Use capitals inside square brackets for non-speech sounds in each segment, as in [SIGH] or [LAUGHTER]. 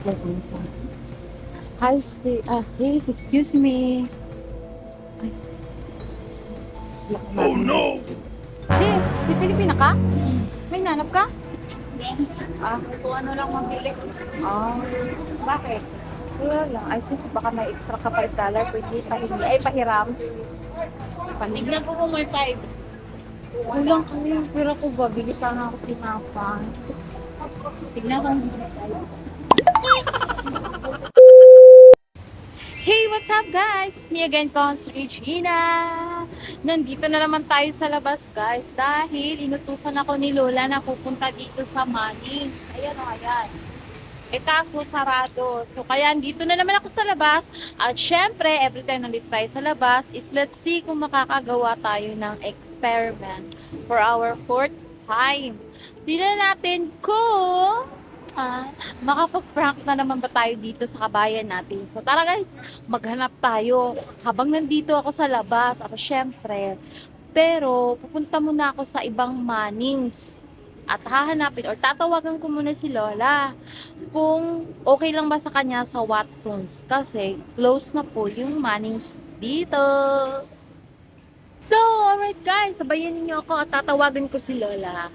Hi, sis. Ah, sis, excuse me. Ay. Oh no! Sis, di Pilipina ka? May nanap ka? Ah, Kung ano lang mabili. ah. Bakit? Wala lang. Ay, sis, baka may extra ka 5 dollar. Pwede pahingi. Ay, pahiram. Tignan ko kung may 5. Kulang kasi yung pera ko ba? Bili sana ako tinapang. Tignan ko. What's up guys? It's me again, Cons Regina. Nandito na naman tayo sa labas guys dahil inutusan ako ni Lola na pupunta dito sa Manning. Ayan o, ayan. Eh kaso sarado. So kaya dito na naman ako sa labas. At syempre, every time nandito tayo sa labas is let's see kung makakagawa tayo ng experiment for our fourth time. Tingnan natin kung makapag-prank na naman ba tayo dito sa kabayan natin. So tara guys, maghanap tayo habang nandito ako sa labas. Ako syempre. Pero pupunta muna ako sa ibang manings at hahanapin or tatawagan ko muna si Lola kung okay lang ba sa kanya sa Watsons kasi close na po yung Mannings dito. So, alright guys, sabayan niyo ako at tatawagan ko si Lola.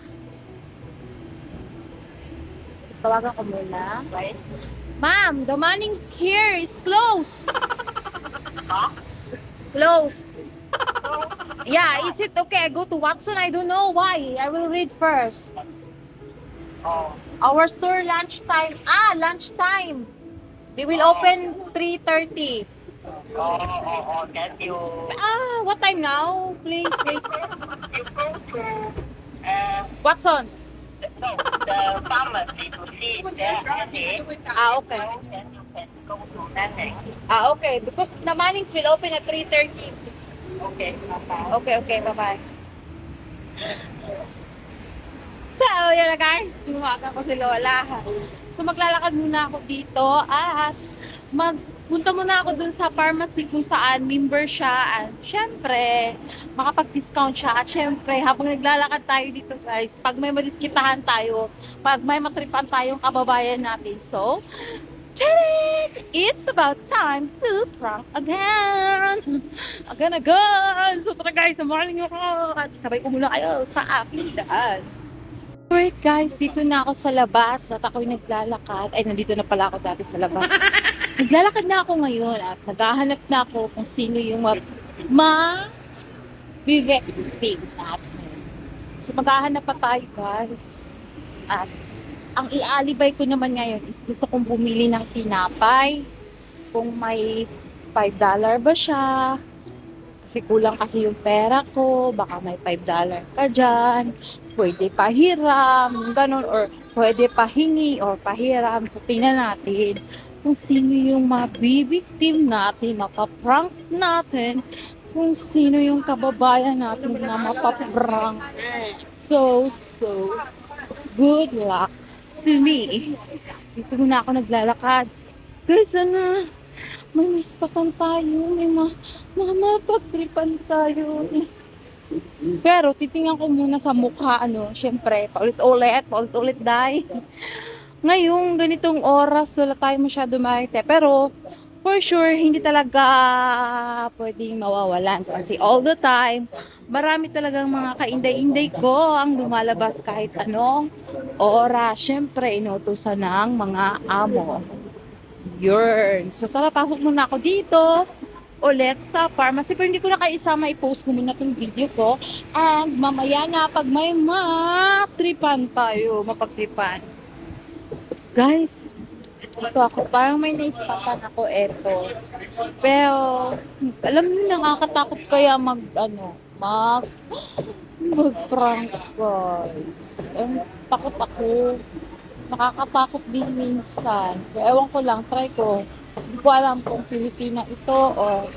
Tawagan ko muna. Ma'am, the Mannings here is closed. Closed. Yeah, is it okay? I go to Watson. I don't know why. I will read first. Oh. Our store lunchtime. Ah, lunchtime. They will open 3.30. Oh, oh, oh, that you, Ah, what time now? Please wait. you go to, uh, Watson's. The pharmacy to see the headache. Ah, okay. Then you can go to Nene. Ah, okay. Because the Mannings will open at 3.30. Okay, bye-bye. Okay, okay. Bye-bye. So, yun na guys. Tumawagan ko si Lola. So, maglalakad muna ako dito at magpunta muna ako dun sa pharmacy kung saan member siya. At syempre, makapag-discount siya. At syempre, habang naglalakad tayo dito guys, pag may madiskitahan tayo, pag may matripan tayong kababayan natin. So, Charing! It's about time to prank again! Again, again! So tara guys, samahan niyo ako at sabay ko muna kayo sa aking daan. Alright guys, dito na ako sa labas at ako'y naglalakad. Ay, nandito na pala ako dati sa labas. Naglalakad na ako ngayon at naghahanap na ako kung sino yung ma... ma victim natin. So maghahanap pa tayo guys. At ang ialibay ko naman ngayon is gusto kong bumili ng tinapay. Kung may 5 dollar ba siya. Kasi kulang kasi yung pera ko. Baka may 5 dollar ka dyan. Pwede pahiram. Ganun. Or pwede pahingi or pahiram. So tingnan natin kung sino yung mabibiktim natin, mapaprank natin, kung sino yung kababayan natin na mapaprank. So, so, good luck to me. Dito muna ako naglalakad. Guys, ano? May mispatan tayo. May ma mamapagtripan tayo. Pero titingnan ko muna sa mukha, ano, syempre, paulit-ulit, paulit-ulit, dai. Ngayong ganitong oras, wala tayo masyado makita. Pero, for sure, hindi talaga pwedeng mawawalan. Kasi all the time, marami talagang mga kainday-inday ko ang lumalabas kahit anong oras. Siyempre, inutusan ng mga amo. Yun. So, tara, pasok muna ako dito ulit sa pharmacy. Pero hindi ko na kayo isama, i-post ko muna itong video ko. And mamaya na, pag may matripan tayo, mapagtripan. Guys, ito ako, parang may naispatan ako eto. Pero, alam niyo, nakakatakot kaya mag, ano, mag, mag-prank, guys. Um, takot ako. Nakakatakot din minsan. Ewan ko lang, try ko. Hindi ko alam kung Pilipina ito o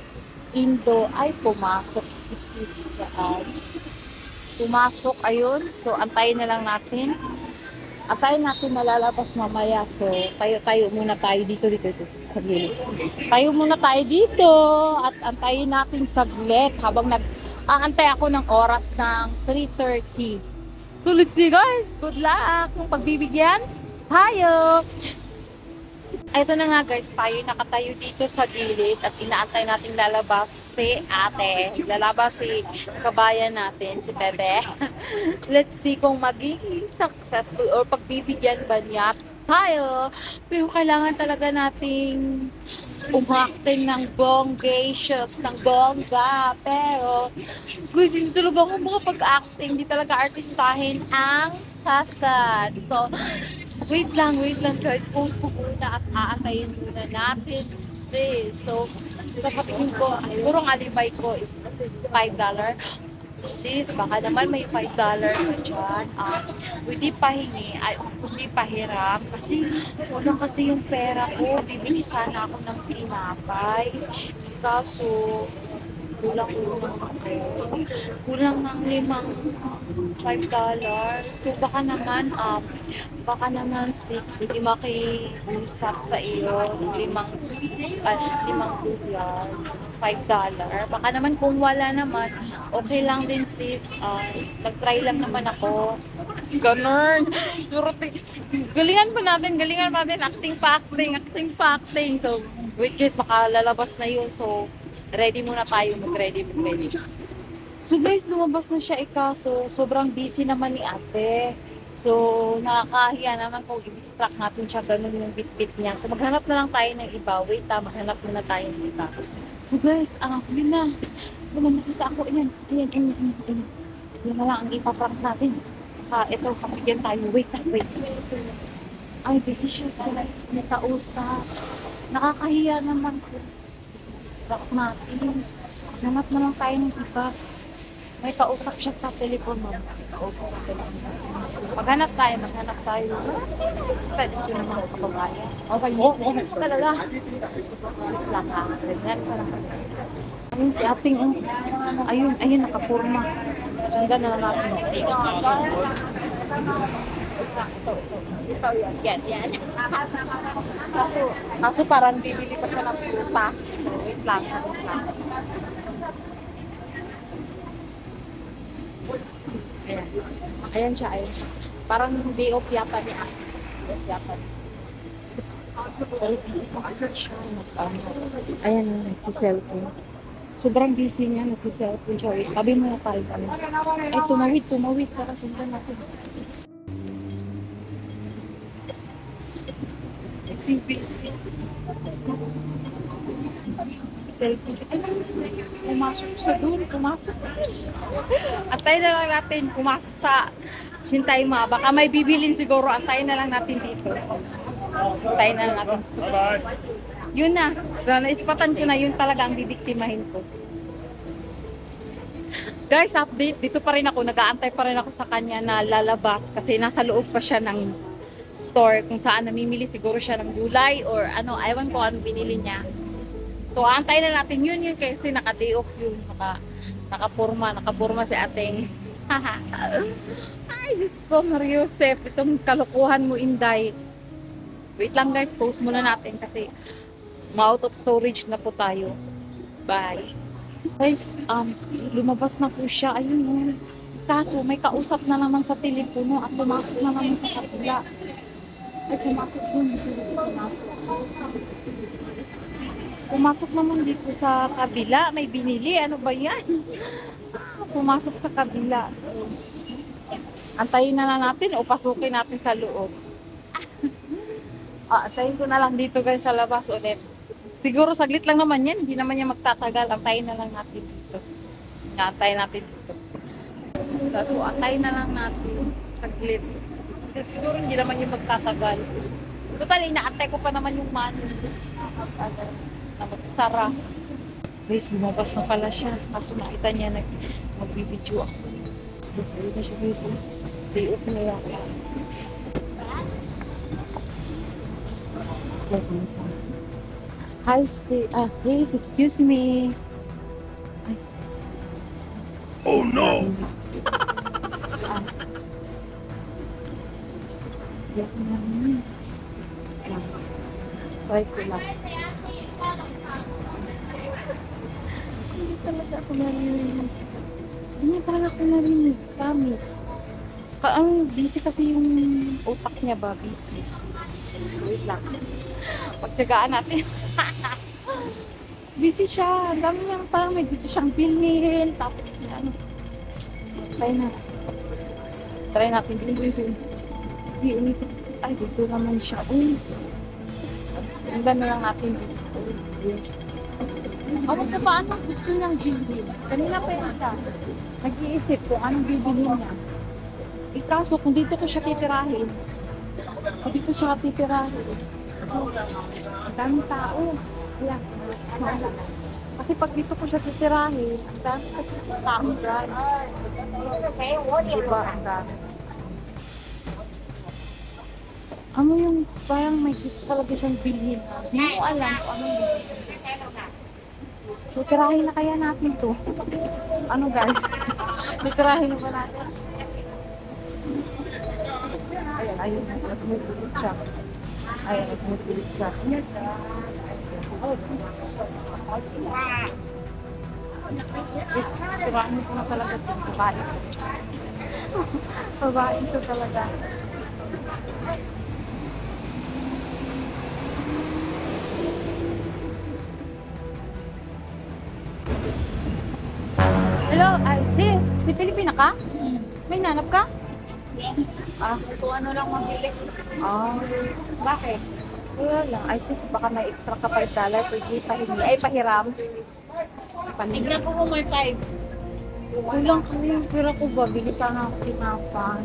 Indo. Ay, pumasok si sis. Pumasok, ayun. So, antayin na lang natin. Antayin natin na lalabas mamaya. So, tayo-tayo muna tayo dito, dito, dito, sa gilid. Tayo muna tayo dito at antayin natin saglit habang nag aantay ako ng oras ng 3.30. So, let's see guys. Good luck. Kung pagbibigyan tayo. Ito na nga guys, tayo nakatayo dito sa gilid at inaantay nating lalabas si ate. Lalabas si kabayan natin, si Bebe. [LAUGHS] Let's see kung magiging successful or pagbibigyan ba niya tayo. Pero kailangan talaga nating umacting ng bonggacious, ng bongga. Pero, guys, hindi talaga ako makapag-acting. Hindi talaga artistahin ang kasan. So, wait lang, wait lang guys. Post ko muna at aantayin muna natin sis. So, sasabihin ko, siguro ang alibay ko is $5. Sis, baka naman may $5 ka dyan. Um, hindi pahingi, ay, hindi pahiram. Kasi, wala kasi yung pera ko. Bibili sana ako ng tinapay. Kaso, kulang kulang ako. Kulang ng limang $5. So, baka naman, um, baka naman sis, hindi makiusap sa iyo ng limang, uh, limang dollar, $5. Baka naman kung wala naman, okay lang din sis. Uh, nag-try lang naman ako. Ganun. [LAUGHS] Surot. Galingan pa natin, galingan pa natin. Acting pa acting, acting pa acting. So, wait guys, baka lalabas na yun. So, ready muna tayo, mag-ready, mag-ready. So guys, lumabas na siya ikaso. Sobrang busy naman ni ate. So, nakakahiya naman kung i-distract natin siya ganun yung bit-bit niya. So, maghanap na lang tayo ng iba. Wait ha, maghanap muna tayo ng iba. So guys, ah, yun na. Yun na, nakita ako. Ayan, ayan, ayan, ayan. ayan. Yun na lang ang ipaprank natin. Ah, ito, kapigyan tayo. Wait lang, wait. Ay, busy siya guys. May kausap. Nakakahiya naman ko. Distract natin. Hanap na lang tayo ng iba. May kausap siya sa telepono. Maghanap tayo, maghanap tayo. Pwede ko naman kababayan. Okay mo? Okay. Talaga. Wait lang ha. Ganyan pa lang. Ayun si ating, oh. ayun, ayun, nakapurma. Sundan na lang natin. Ito yan, yan, yan. Kaso, kaso parang bibili pa siya ng prutas. Wait lang, wait lang. Ayan. Ayan siya, ayan siya. Parang day off yata ni Aki. Day off yata. Nag- Ayan, nagsiselfone. Sobrang busy niya, nagsiselfone siya. Wait, tabi mo na tayo. Ay, tumawid, tumawid. Para sundan natin. Busy, busy. Selfie siya. Ay, pumasok sa doon, pumasok. Antayin na lang natin, pumasok sa Shintaima. Baka may bibilin siguro, antayin na lang natin dito. Antayin na lang natin. Yun na, naispatan ko na yun talaga ang bibiktimahin ko. Guys, update, dito pa rin ako, nag-aantay pa rin ako sa kanya na lalabas kasi nasa loob pa siya ng store kung saan namimili siguro siya ng gulay or ano, ewan ko ano binili niya. So, antay na natin yun yun kasi naka-day off yun. Naka, nakapurma, nakapurma si ating. [LAUGHS] Ay, Diyos ko, Mariusep. Itong kalukuhan mo, Inday. Wait lang guys, post muna natin kasi ma-out of storage na po tayo. Bye. Guys, um, lumabas na po siya. Ayun, oh. Kaso, may kausap na naman sa telepono at pumasok na naman sa kabila. Pumasok dun. Dito, pumasok. Pumasok naman dito sa kabila. May binili. Ano ba yan? [LAUGHS] Pumasok sa kabila. Antayin na lang natin o pasukin natin sa loob. [LAUGHS] ah, antayin ko na lang dito guys sa labas ulit. Siguro saglit lang naman yan. Hindi naman yan magtatagal. Antayin na lang natin dito. Antayin natin dito. So, antayin na lang natin. Saglit. Kasi siguro hindi naman yung magtatagal. Total, inaantay ko pa naman yung. Ano, na magsara. Guys, lumabas na pala siya. Kaso nakita niya nag magbibideo ako. Guys, ayun na siya guys. oh. Day off na siya? Hi. Ah, sis, excuse me. Oh no! Ah. Try ko lang. Hindi talaga ako narinig. Hindi talaga ako narinig. Promise. Ang busy kasi yung utak niya ba? Busy. Wait lang. Pagtsagaan natin. busy siya. Ang dami niyang parang may gusto siyang bilhin. Tapos ano. Try na. Try natin bilhin. Sige, ulit. Ay, dito naman siya. Uy. Tingnan na lang natin dito. Ako sa paano gusto niyang bilhin. Kanina pa yun siya. Nag-iisip kung anong bibilhin niya. Ikaso, kung dito ko siya titirahin, kung dito siya titirahin, ang daming tao. Kaya, maala. Kasi pag dito ko siya titirahin, ang dami kasi tao dyan. Diba, ang dami. Ano yung parang may talaga siyang bilhin. Hindi mo alam kung anong bilhin. Titirahin na kaya natin to. Ano guys? [LAUGHS] Titirahin na ba natin? Ayan, ayun. Nag-move ulit siya. Ayan, nag-move ulit siya. Yes, tirahin ko na talaga ito. Babae. [LAUGHS] Babae ito talaga. Hello, ah, sis. Si Pilipina ka? May nanap ka? Ah, Kung ano lang mabili. ah. Bakit? Wala lang. Ay, sis, baka may extra ka 5 dollar. Pwede pahingi. Ay, pahiram. Panig. Tignan ko kung may 5. Kulang kasi yung pera ko ba? Bili sana ako tinapay.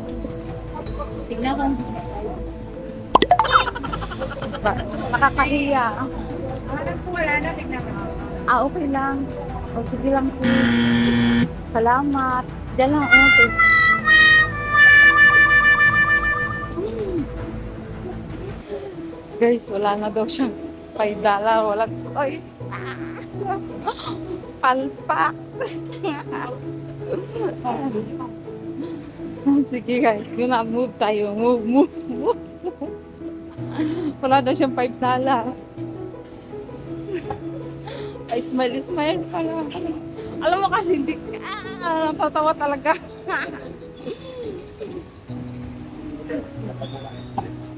Tignan ko. Ba, nakakahiya. Alam ko wala na, tignan ko. Ah, okay lang. O, sige lang, sis. Salamat. Diyan lang, okay. Hmm. Guys, wala na daw siyang 5 dollar. Walang toys. [LAUGHS] Palpak. [LAUGHS] Sige guys, do na move tayo. Move, move, move. [LAUGHS] Wala daw siyang 5 dollar. Ay, smile, smile pala. Alam mo kasi hindi, ah, tatawa talaga.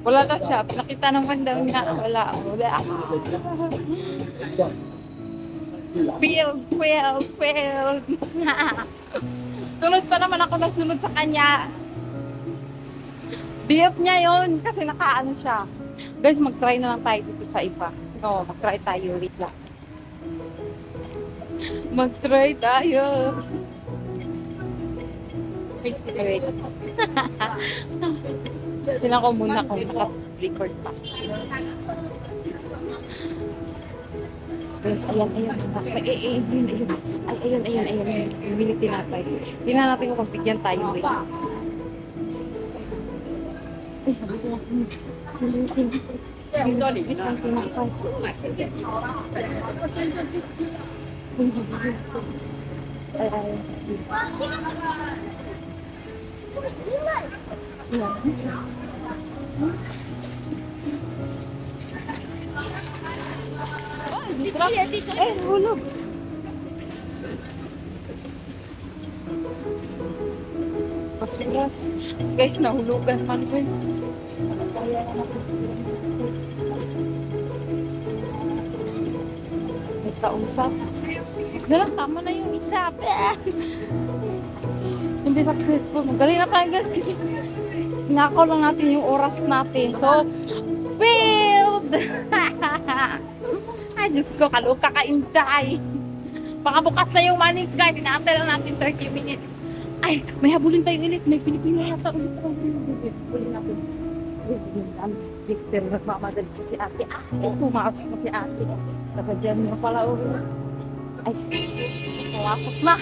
Wala daw siya. Pinakita naman daw niya. Wala. Wala. Failed, failed, failed. [LAUGHS] sunod pa naman ako ng sunod sa kanya. Diop niya yon kasi nakaano siya. Guys, mag-try na lang tayo dito sa iba. Oo, mag-try tayo. Wait lang. Mag-try tayo. Wait, wait. Tingnan ko muna kung naka-record pa. Guys, ayan, ayan. Ay, ay, ay, ayun, ayun. Ay, ayun, ayun, ayun. ayun. Bumili tinapay. Tingnan natin kung bigyan tayo. Wait. Ay, sabi ko lang. Bumili tinapay. Bumili Eh, hulog. Basura. Guys, nahulugan man ko. eh. Kaya na natin. May kausap. Dalang tama na yung isa. Hindi successful. Magaling na tayo guys. Hinakaw lang natin yung oras natin. So, failed! [LAUGHS] Ay, Diyos ko, kaluka ka inday. Baka bukas na yung manings, guys. Inaantay lang natin 30 minutes. Ay, may habulin tayong ulit. May Pilipino yata ulit. Habulin natin. Victor, nagmamadali po si ate. Ay, pumasok po si ate. Nakadyan mo pala ulit. Ay, pumasok na.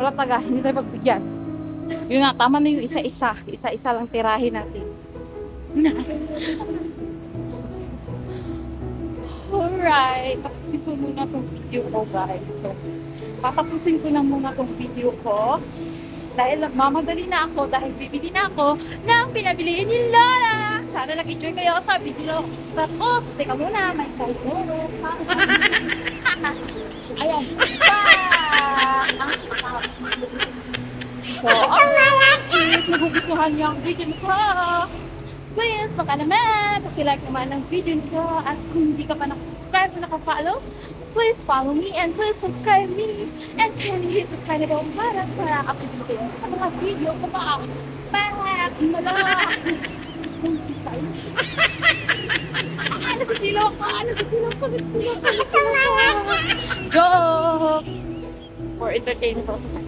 Wala taga, hindi tayo pagbigyan. Yun nga, tama na yung isa-isa. Isa-isa lang tirahin natin. Alright, tapusin ko muna tong video ko guys. So, patapusin ko lang muna tong video ko. Dahil nagmamadali na ako, dahil bibili na ako ng pinabili ni Lola. Sana nag-enjoy kayo sa video ko. Teka muna, may muna. [LAUGHS] Ayan. Ang So, alright! If nagugustuhan niyo ang video ko, please, baka naman, pakilike naman ng video nito. At kung hindi ka pa nakasubscribe o nakafollow, please follow me and please subscribe me. And kindly hit the tiny bell button para update kayo sa mga video ko pa. Back! Malak! Ah, nasisilaw ako! Ah, nasisilaw ko! Nasisilaw ko! Nasisilaw ko! Joke! For entertainment purposes.